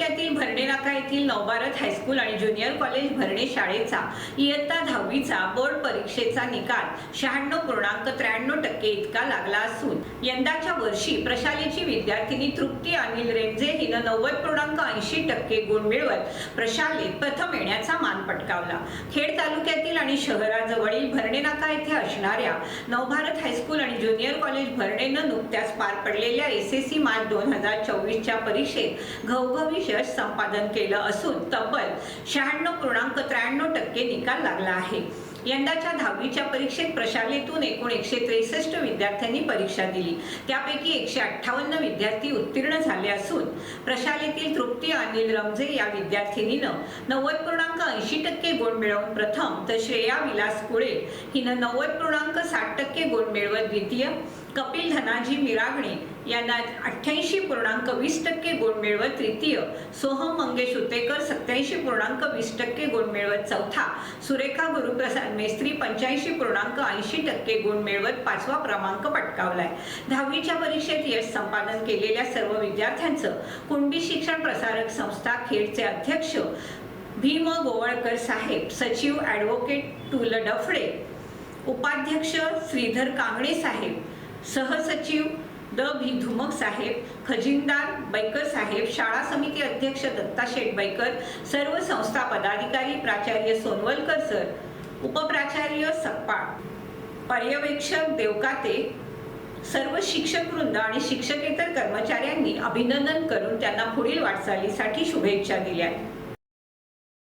तालुक्यातील भरणे नाका येथील नवभारत हायस्कूल आणि ज्युनियर कॉलेज भरणे शाळेचा इयत्ता दहावीचा बोर्ड परीक्षेचा निकाल शहाण्णव पूर्णांक त्र्याण्णव टक्के इतका लागला असून यंदाच्या वर्षी प्रशालेची विद्यार्थिनी तृप्ती अनिल रेंजे हिनं नव्वद पूर्णांक ऐंशी टक्के गुण मिळवत प्रशालेत प्रथम येण्याचा मान पटकावला. खेड तालुक्यातील आणि शहराजवळील भरणे नाका येथे असणाऱ्या नवभारत हायस्कूल आणि ज्युनियर कॉलेज भरणेनं नुकत्याच पार पडलेल्या एस एस सी मार्च दोन हजार चोवीसच्या परीक्षेत घवघवी यश संपादन केलं असून तब्बल शहाण्णव पूर्णांक त्र्याण्णव टक्के निकाल लागला आहे. यंदाच्या दहावीच्या परीक्षेत प्रशालेतून एकूण एकशे त्रेसष्ट विद्यार्थ्यांनी परीक्षा दिली. त्यापैकी एकशे अठ्ठावन्न विद्यार्थी उत्तीर्ण झाले असून प्रशालेतील तृप्ती अनिल रमजे या विद्यार्थिनीनं नव्वद पूर्णांक ऐंशी टक्के गुण मिळवून प्रथम तर श्रेया विलास कुळे हिनं नव्वद पूर्णांक साठ टक्के गुण मिळवत द्वितीय कपिल धनाजी मिरागणे यांना अठ्ठ्याऐंशी पूर्णांक वीस टक्के गुण मिळवत तृतीय. सोहम मंगेश उतेकर सत्याऐंशी पूर्णांक वीस टक्के गुण मिळवत चौथा. सुरेखा गुरुप्रसाद मेस्त्री पंच्याऐंशी पूर्णांक ऐंशी टक्के गुण मिळवत पाचवा क्रमांक पटकावलाय. दहावीच्या परीक्षेत यश संपादन केलेल्या सर्व विद्यार्थ्यांचं कुणबी शिक्षण प्रसारक संस्था खेडचे अध्यक्ष भीम गोवळकर साहेब सचिव ॲडव्होकेट टुल डफडे उपाध्यक्ष श्रीधर कांगणे साहेब सहसचिव द भी धुमक साहेब खजिनदार बैकर साहेब शाळा समिती अध्यक्ष दत्ता शेठ बैकर सर्व संस्था पदाधिकारी प्राचार्य सोनवलकर सर उपप्राचार्य सकपाळ पर्यवेक्षक देवकाते सर्व शिक्षक वृंद आणि शिक्षकेतर कर्मचाऱ्यांनी अभिनंदन करून त्यांना पुढील वाटचालीसाठी शुभेच्छा दिल्या.